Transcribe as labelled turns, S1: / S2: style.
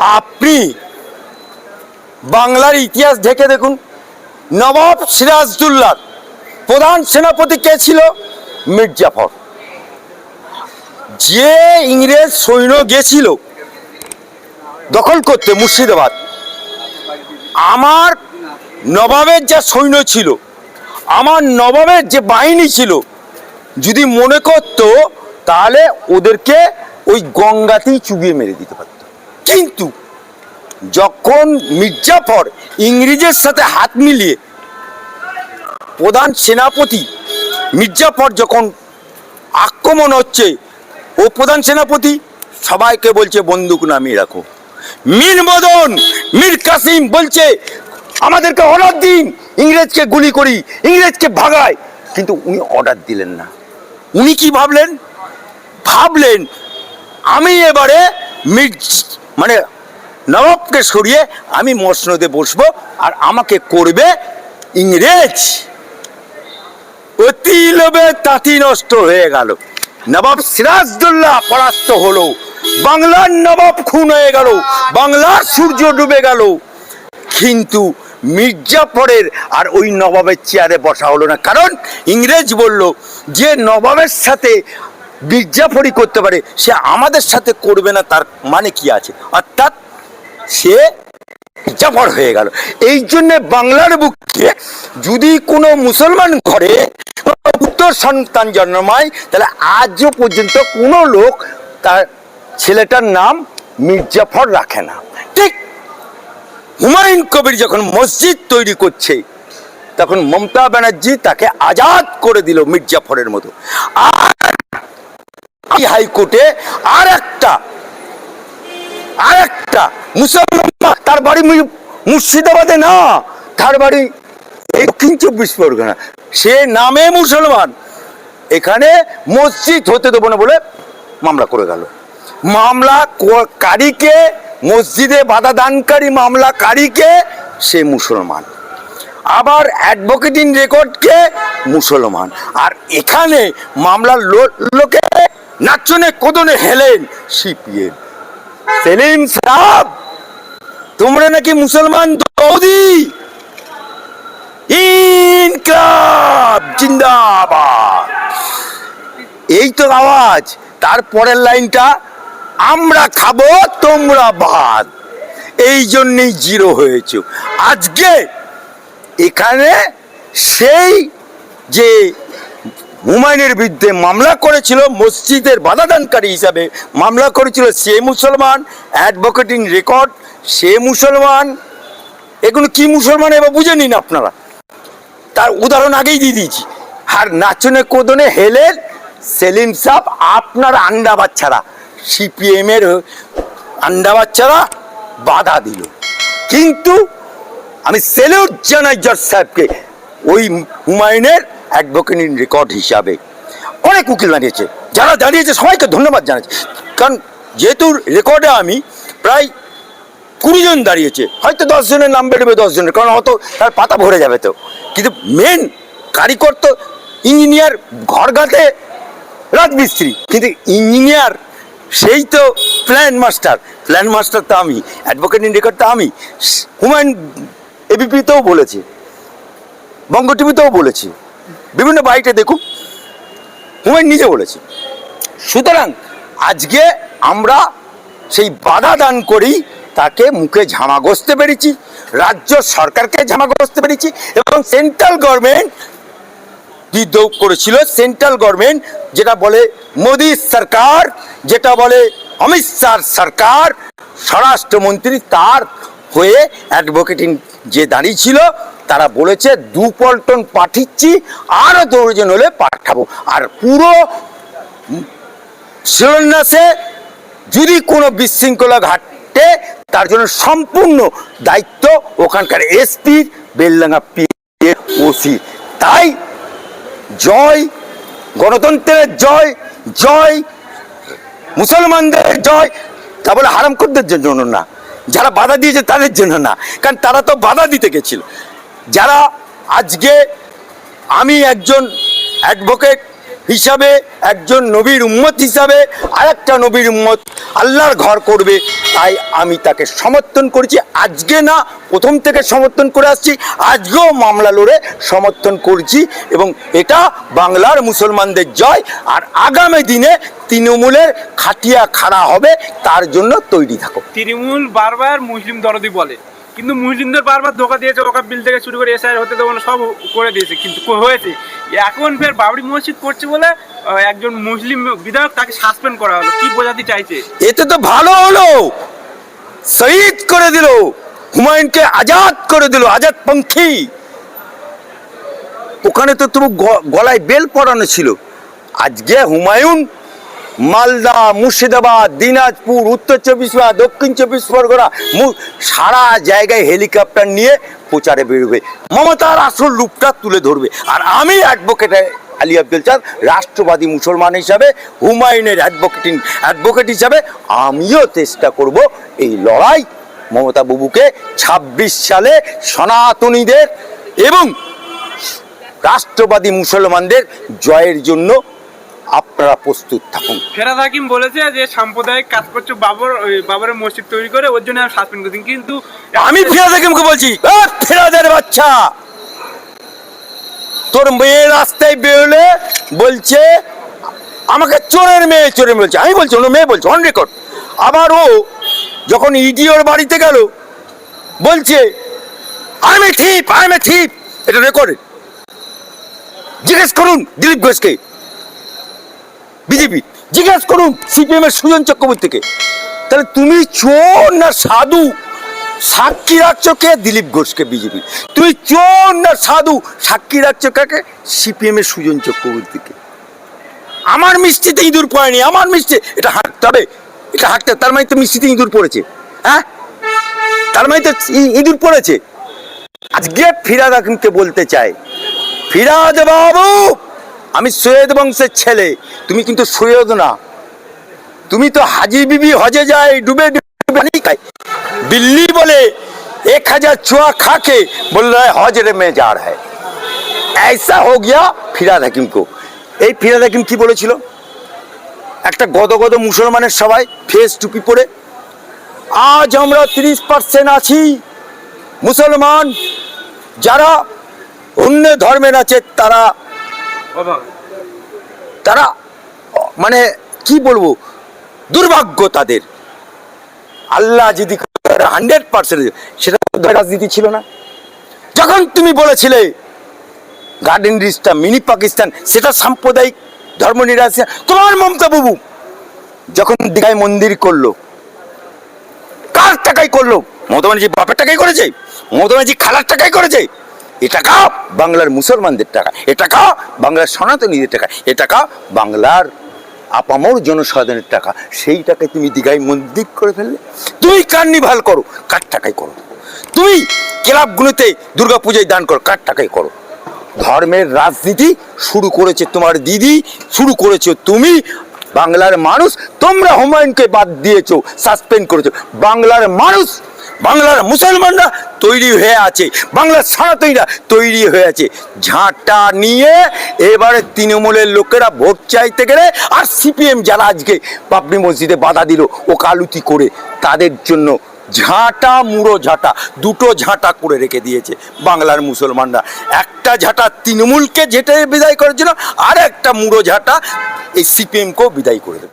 S1: আপনি বাংলার ইতিহাস ঢেকে দেখুন। নবাব সিরাজদুল্লাহ, প্রধান সেনাপতি কে ছিল? মির্জাফর। যে ইংরেজ সৈন্য গেছিল দখল করতে মুর্শিদাবাদ, আমার নবাবের যা সৈন্য ছিল, আমার নবাবের যে বাহিনী ছিল, যদি মনে করতো, তাহলে ওদেরকে ওই গঙ্গাতেই চুবিয়ে মেরে দিতে পারত। কিন্তু যখন মির্জাফর ইংরেজের সাথে হাত মিলিয়ে প্রধান সেনাপতি মির্জাফর যখন আক্রমণ হচ্ছে, ও প্রধান সেনাপতি সবাইকে বলছে, বন্দুক নামিয়ে রাখো। মীর মদন, মীর কাসিম বলছে, আমাদেরকে অর্ডার দিন, ইংরেজকে গুলি করি, ইংরেজকে ভাগায় কিন্তু উনি অর্ডার দিলেন না। উনি কি ভাবলেন? ভাবলেন, আমি এবারে মির মানে নবাবকে সরিয়ে আমি মসনদে বসবো আর আমাকে করবে ইংরেজ। অতি লোভে তাঁতি নষ্ট হয়ে গেল। নবাব সিরাজদুল্লাহ পরাস্ত হলো। বাংলার নবাব খুন হয়ে গেল। বাংলার সূর্য ডুবে গেল। কিন্তু মির্জাফরের আর ওই নবাবের চেয়ারে বসা হলো না। কারণ ইংরেজ বলল, যে নবাবের সাথে মির্জাফরি করতে পারে, সে আমাদের সাথে করবে না, তার মানে কি আছে? অর্থাৎ সে জাফর হয়ে গেল। এই জন্য বাংলার বুকে যদি কোনো মুসলমান ঘরে উত্তর সন্তান জন্মায়, তাহলে আজও পর্যন্ত কোনো লোক তার ছেলেটার নাম মির্জাফর রাখে না। ঠিক হুমায়ুন কবির যখন মসজিদ তৈরি করছে, তখন মমতা ব্যানার্জি তাকে আজাদ করে দিল মির্জাফরের মতো। আর হাইকোর্টে? আর একটা আর একটা মুসলমান, তার বাড়ি মুর্শিদাবাদে না, তার বাড়ি দক্ষিণ চব্বিশ পরগনা। সে নামে মুসলমান। এখানে মসজিদ হতে দেবো না বলে মামলা করে গেল। মামলা কারীকে, মসজিদে বাধা দানকারী মামলা কারীকে, সে মুসলমান। আবার অ্যাডভোকেটিং রেকর্ডকে মুসলমান। আর এখানে মামলার লোকে নাচনে, কোদনে হেলেন সিপিএম সেলিম সাহেব, তোমরা নাকি মুসলমান দৌদি ইনকলাব জিন্দাবাদ। এই তো আওয়াজ, তারপরের লাইনটা, আমরা খাব, তোমরা ভাত। এই জন্যই জিরো হয়েছে। আজকে এখানে সেই যে হুমায়ুনের বিরুদ্ধে মামলা করেছিল মসজিদের বাধাদানকারী হিসাবে। মামলা করেছিল সে মুসলমান, অ্যাডভোকেটিং রেকর্ড, সে মুসলমান। এগুলো কি মুসলমান এবার বুঝে নিন আপনারা। তার উদাহরণ আগেই দিয়ে দিয়েছি। আর নাচনে কোদনে হেলের সেলিম সাহ আপনার আন্ডা বাচ্চারা সিপিএম এর আন্ডা বাচ্চারা বাধা দিল। কিন্তু আমি সেলিউট জানাই জজ সাহেবকে, ওই হুমায়ুনের অ্যাডভোকেটিং রেকর্ড হিসাবে। অনেক উকিল দাঁড়িয়েছে যারা দাঁড়িয়েছে সবাইকে ধন্যবাদ জানাচ্ছি। কারণ যেহেতু রেকর্ডে আমি প্রায় কুড়ি জন দাঁড়িয়েছে, হয়তো দশ জনের নাম বেরোবে দশ জনের, কারণ অত তার পাতা ভরে যাবে তো। কিন্তু মেন কারিগর তো ইঞ্জিনিয়ার ঘর গাঁথে রাজমিস্ত্রি। কিন্তু ইঞ্জিনিয়ার সেই তো প্ল্যান মাস্টার প্ল্যান মাস্টার তো আমি অ্যাডভোকেটিং রেকর্ড তো আমি। হুমায়ুন এবিপিতেও বলেছে, বঙ্গ টিভিতেও বলেছে। বিভিন্ন বাইটে দেখুন, হুমায়ুন নিজে বলেছে। সুতরাং আজকে আমরা সেই বাধা দান করেই তাকে মুখে ঝামা ঘষতে পেরেছি, রাজ্য সরকারকে ঝামা ঘষতে পেরেছি এবং সেন্ট্রাল গভর্নমেন্ট বিদ্রোহ করেছিল। সেন্ট্রাল গভর্নমেন্ট যেটা বলে মোদী সরকার, যেটা বলে অমিত শাহ সরকার, স্বরাষ্ট্রমন্ত্রী তার হয়ে অ্যাডভোকেটিং যে দাঁড়িয়েছিল তারা বলেছে, দু পল্টন পাঠিয়েছি আরও দুজন হলে পাঠাবো। আর পুরো শিলান্যাসে যদি কোনো বিশৃঙ্খলা ঘাটে, তার জন্য সম্পূর্ণ দায়িত্ব ওখানকার এসপি বেলডাঙ্গা পি ওসি তাই জয়, গণতন্ত্রের জয় জয়, মুসলমানদের জয়, তা বলে হারামখোরদের জন্য না। যারা বাধা দিয়েছে তাদের জন্য না। কারণ তারা তো বাধা দিতে গেছিল। যারা আজকে আমি একজন অ্যাডভোকেট হিসাবে, একজন নবীর উম্মত হিসাবে, আরেকটা নবীর উম্মত আল্লাহর ঘর করবে, তাই আমি তাকে সমর্থন করেছি। আজকে না, প্রথম থেকে সমর্থন করে আসছি, আজকেও মামলা লড়ে সমর্থন করছি এবং এটা বাংলার মুসলমানদের জয়, আর আগামী দিনে তৃণমূলের খাটিয়া খাড়া হবে, তার জন্য তৈরি থাকো
S2: তৃণমূল বারবার মুসলিম দরদি বলে। কিন্তু মুসলিমদের বারবার ধোকা দিয়েছে, ওকা বিল থেকে শুরু করে এসআই হতে দেবো সব করে দিয়েছে, কিন্তু হয়েছে। এখন ফের বাবরি মসজিদ করছে বলে একজন মুসলিম বিধায়ক তাকে সাসপেন্ড করা হলো। কি বোঝাতে চাইছে?
S1: এতে তো ভালো হলো। শহীদ করে দিল। হুমায়ুনকে আজাদ করে দিল, আজাদ পঙ্খী ওখানে তো গ- গলায় বেল পড়ানো ছিল। আজকে হুমায়ুন মালদা, মুর্শিদাবাদ, দিনাজপুর, উত্তর চব্বিশ পরগনা, দক্ষিণ চব্বিশ পরগনা সারা জায়গায় হেলিকপ্টার নিয়ে প্রচারে বেরোবে। মমতার আসল রূপটা তুলে ধরবে। আর আমি অ্যাডভোকেট আলী আব্দুল চাঁদ, রাষ্ট্রবাদী মুসলমান হিসাবে, হুমায়ুনের অ্যাডভোকেটিং অ্যাডভোকেট হিসাবে আমিও চেষ্টা করব এই লড়াই। মমতা বাবুকে ছাব্বিশ সালে সনাতনীদের এবং রাষ্ট্রবাদী মুসলমানদের জয়ের জন্য আপনারা প্রস্তুত থাকুন।
S2: ফেরাদ হাকিম বলেছে যে সাম্প্রদায়িক কাজ করছে বাবর বাবরের মসজিদ তৈরি করে ওর জন্য আমি সাসপেন্ড করছেন কিন্তু
S1: আমি ফিরাদ হাকিমকে বলছি "এ, ফিরাদের বাচ্চা! তোর মেয়ে রাস্তায় বেরোলে বলছে আমাকে চোরের মেয়ে চোরের বলছে। আমি বলছি অন্য মেয়ে বলছে অন রেকর্ড আবার ও যখন ইডি ওর বাড়িতে গেল বলছে আমি থিপ আমি থিপ এটা রেকর্ড জিজ্ঞেস করুন দিলীপ ঘোষকে। বিজেপি, জিজ্ঞেস করুন সিপিএম এর সুজন চক্রবর্তীকে। তাহলে তুমি চোর না সাধু? সাক্ষী রাখছো কে? দিলীপ ঘোষকে বিজেপি। তুমি চোর না সাধু? সাক্ষী রাখছো কাকে? সিপিএম এর সুজন চক্রবর্তীকে। আমার মিষ্টিতে ইঁদুর পড়েনি, আমার মিষ্টি এটা হাঁটতে হবে এটা হাঁটতে তার মানে তো মিষ্টিতে ইঁদুর পড়েছে। হ্যাঁ? তার মানে তো ইঁদুর পড়েছে। আজকে ফিরাদ হাকিমকে বলতে চাই। ফিরাদ বাবু! আমি সৈয়দ বংশের ছেলে তুমি কিন্তু সৈয়দ না তুমি তো হাজি বিবি হজে যায় ডুবে ডুবে পানি খায় দিল্লি বলে এক হাজার চুয়া খাকে বল रहा है हज में जा रहा है ऐसा हो गया ফিরাদ হাকিম কো এই ফিরাদ হাকিম কি বলেছিল একটা গদ গদ মুসলমানের সবাই ফেস টুপি পরে আজ আমরা তিরিশ পার্সেন্ট আছি মুসলমান যারা অন্য ধর্মের আছে তারা
S2: অভাব
S1: তারা মানে কি বলব, দুর্ভাগ্য তাদের। আল্লাহ যদি হান্ড্রেড পার্সেন্ট সেটা রাজনীতি ছিল না। যখন তুমি বলেছিলে গার্ডেন রিস্টা মিনি পাকিস্তান সেটা সাম্প্রদায়িক ধর্ম নিরাশা, তোমার মমতা বাবু যখন দীঘায় মন্দির করল, কার টাকায় করল? মমতা ব্যানার্জি বাপের টাকাই করেছে? মমতা ব্যানার্জি খালার টাকাই করেছে? এ টাকা বাংলার মুসলমানদের টাকা, এ টাকা বাংলার সনাতনীদের টাকা, এ টাকা বাংলার আপামর জনসাধারণের টাকা। সেই টাকায় তুমি দীঘায় মন্দির করে ফেললে। তুমি কার্নিভাল করো, কার টাকায় করো? তুমি ক্লাবগুলোতে দুর্গা পূজায় দান করো, কার টাকায় করো? ধর্মের রাজনীতি শুরু করেছে তোমার দিদি, শুরু করেছ তুমি। বাংলার মানুষ, তোমরা হুমায়ুনকে বাদ দিয়েছ, সাসপেন্ড করেছ। বাংলার মানুষ বাংলার মুসলমানরা তৈরি হয়ে আছে, বাংলার সনাতনীরা তৈরি হয়ে আছে। ঝাঁটা নিয়ে এবারে তৃণমূলের লোকেরা ভোট চাইতে গেলে আর সিপিএম যারা আজকে বাবরি মসজিদে বাধা দিল, ওকালুতি করে তাদের জন্য ঝাঁটা, মুড়ো ঝাঁটা, দুটো ঝাঁটা করে রেখে দিয়েছে বাংলার মুসলমানরা। একটা ঝাঁটা তৃণমূলকে যেটা বিদায় করার জন্য আর একটা মুড়ো ঝাঁটা এই সিপিএমকেও বিদায় করে দেবে।